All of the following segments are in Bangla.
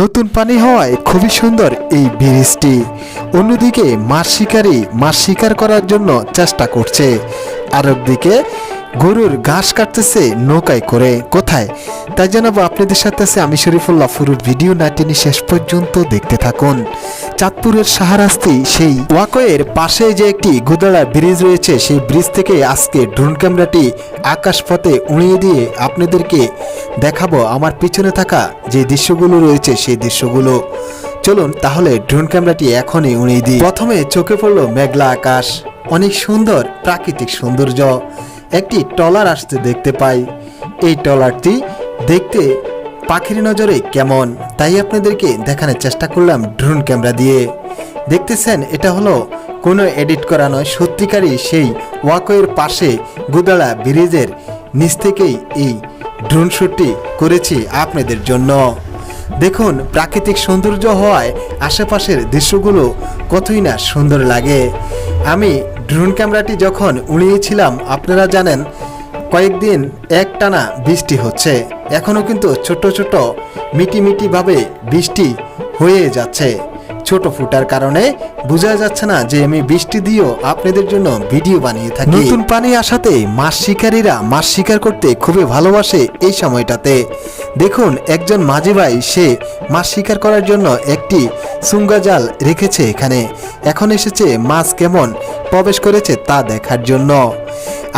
নতুন পানি হওয়ায় খুবই সুন্দর এই ব্রিজটি। অন্যদিকে মাছ শিকারী মাছ শিকার করার জন্য চেষ্টা করছে। আর একদিকে গরুর ঘাস কাটতেছে নৌকায় করে। কোথায়? তাই জানাব আপনাদের সাথে আছে আমি শরীফুল্লাহ ফুরুর ভিডিও নাটিনি শেষ পর্যন্ত দেখতে থাকুন। চাঁদপুরের সাহারাস্তি সেই ওয়াকয়ের পাশে যে একটি গুদাড়া ব্রিজ রয়েছে, সেই ব্রিজ থেকে আজকে ড্রোন ক্যামেরাটি আকাশপথে উড়িয়ে দিয়ে আপনাদেরকে দেখাবো আমার পিছনে থাকা যে দৃশ্যগুলো রয়েছে সেই দৃশ্যগুলো। চলুন তাহলে ড্রোন ক্যামেরাটি এখনই উড়িয়ে দিই। প্রথমে চোখে পড়ল মেঘলা আকাশ, অনেক সুন্দর প্রাকৃতিক সৌন্দর্য। একটি টলার আসতে দেখতে পাই। এই টলারটি দেখতে পাখির নজরে কেমন, তাই আপনাদেরকে দেখানোর চেষ্টা করলাম ড্রোন ক্যামেরা দিয়ে। দেখতেছেন, এটা হলো কোনো এডিট করা নয়, সত্যিকারই সেই ওয়াকওয়ের পাশে গুদাড়া ব্রিজের নিচ থেকেই এই ড্রোন শ্যুটটি করেছি আপনাদের জন্য। দেখুন, প্রাকৃতিক সৌন্দর্য হওয়ায় আশেপাশের দৃশ্যগুলো কতই না সুন্দর লাগে। আমি ড্রোন ক্যামেরাটি যখন উড়িয়েছিলাম, আপনারা জানেন, কয়েকদিন একটানা বৃষ্টি হচ্ছে। এখনও কিন্তু ছোট ছোট মিটি মিটি ভাবে বৃষ্টি হয়ে যাচ্ছে। ছোট ফুটার কারণে বোঝা যাচ্ছে না যে আমি বৃষ্টি দিয়েও আপনাদের জন্য ভিডিও বানিয়ে থাকি। নতুন পানি আসাতে মাছ শিকারীরা মাছ শিকার করতে খুবই ভালোবাসে এই সময়টাতে। দেখুন, একজন মাঝি ভাই, সে মাছ শিকার করার জন্য একটি সুঙ্গা জাল রেখেছে এখানে। এখন এসেছে মাছ কেমন প্রবেশ করেছে তা দেখার জন্য।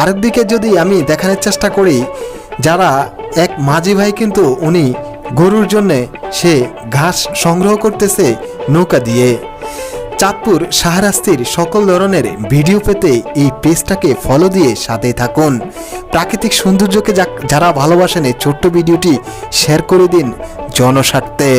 আরেকদিকে যদি আমি দেখানোর চেষ্টা করি, যারা এক মাঝি ভাই কিন্তু উনি গরুর জন্যে সে ঘাস সংগ্রহ করতেছে নৌকা দিয়ে। চাঁদপুর শাহরাস্তির সকল ধরনের ভিডিও পেতে এই পেজটাকে ফলো দিয়ে সাথে থাকুন। প্রাকৃতিক সৌন্দর্যকে যারা ভালোবাসেন এই ছোট্ট ভিডিওটি শেয়ার করে দিন জনস্বার্থে।